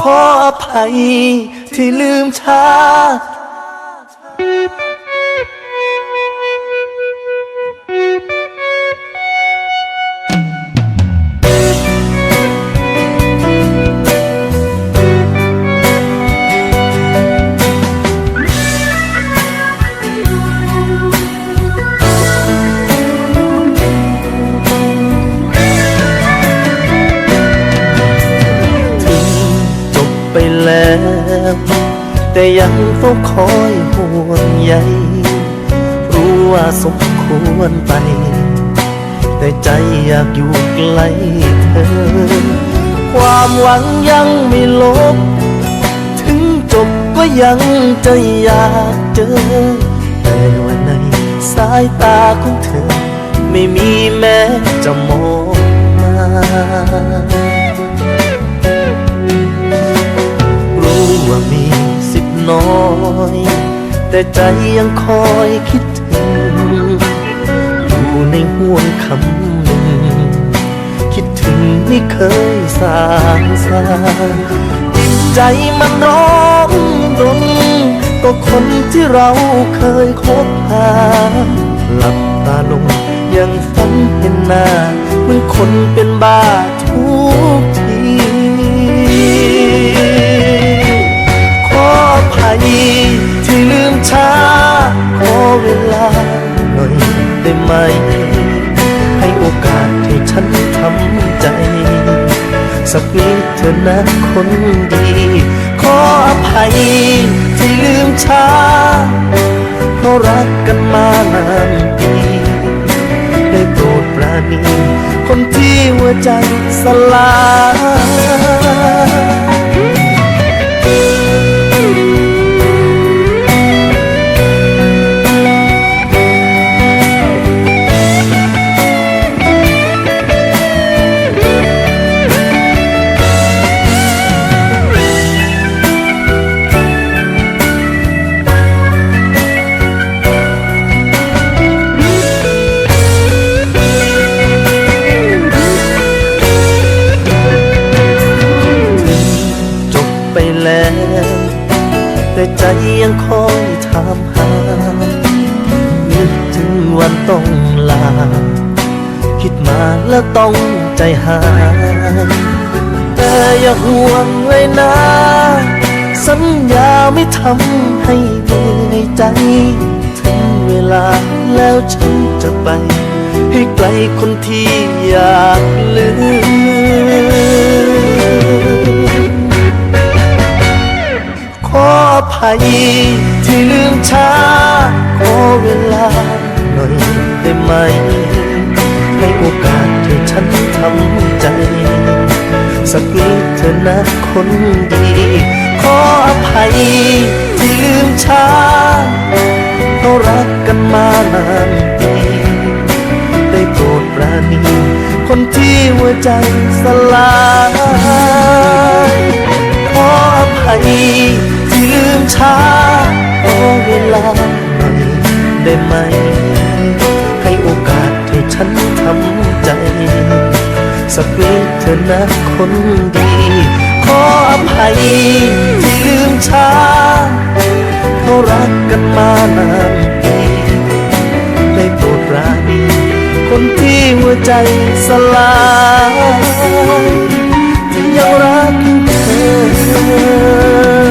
ขออภัยที่ลืมช้า แต่ยังเฝ้าคอยห่วงใยรู้ว่าสมควรไป แต่ใจอยากอยู่ใกล้เธอ ความหวังยังไม่ลบ ถึงจบก็ยังจะอยากเจอ แต่ว่าในสายตาของเธอ ไม่มีแม้จะมองมา น้อย แต่ใจยังคอยคิดถึง อยู่ในห่วงคำหนึ่ง คิดถึงไม่เคยสางสาจิตใจมันร้องรนก็คนที่เราเคยคบหา หลับตาลงยังฝันเห็นหน้าเหมือนคนเป็นบ้าทุกที อยได้ไหม ให้โอกาสให้ฉันทำใจ สักนิดเถอนะคนดี ขออภัยที่ลืมช้า เพราะรักกันมานานปีได้โปรดปราณีคนที่หัวใจสลาย ใจยังคอยถามหา นึกถึงวันต้องลา คิดมาแล้วต้องใจหายแต่อย่าห่วงเลยนะ สัญญาไม่ทำให้เหนื่อยใจ ถึงเวลาแล้วฉันจะไป ให้ไกลคนที่อยากลืม ที่ลืมช้าขอเวลาหน่อยได้ไหม ให้โอกาสให้ฉันทำใจ สักนิดเถอนะคนดี ขออภัยที่ลืมช้าเรารักกันมานานปีได้โปรดปราณีคนที่หัวใจสลาย ช้าขอเวลาหน่อยได้ไหม ให้โอกาสให้ฉันทำใจ สักนิดเถอนะคนดี ขออภัยที่ลืมช้าเขารักกันมานานปีได้โปรดราณีคนที่หัวใจสลายที่ยังรักเธอ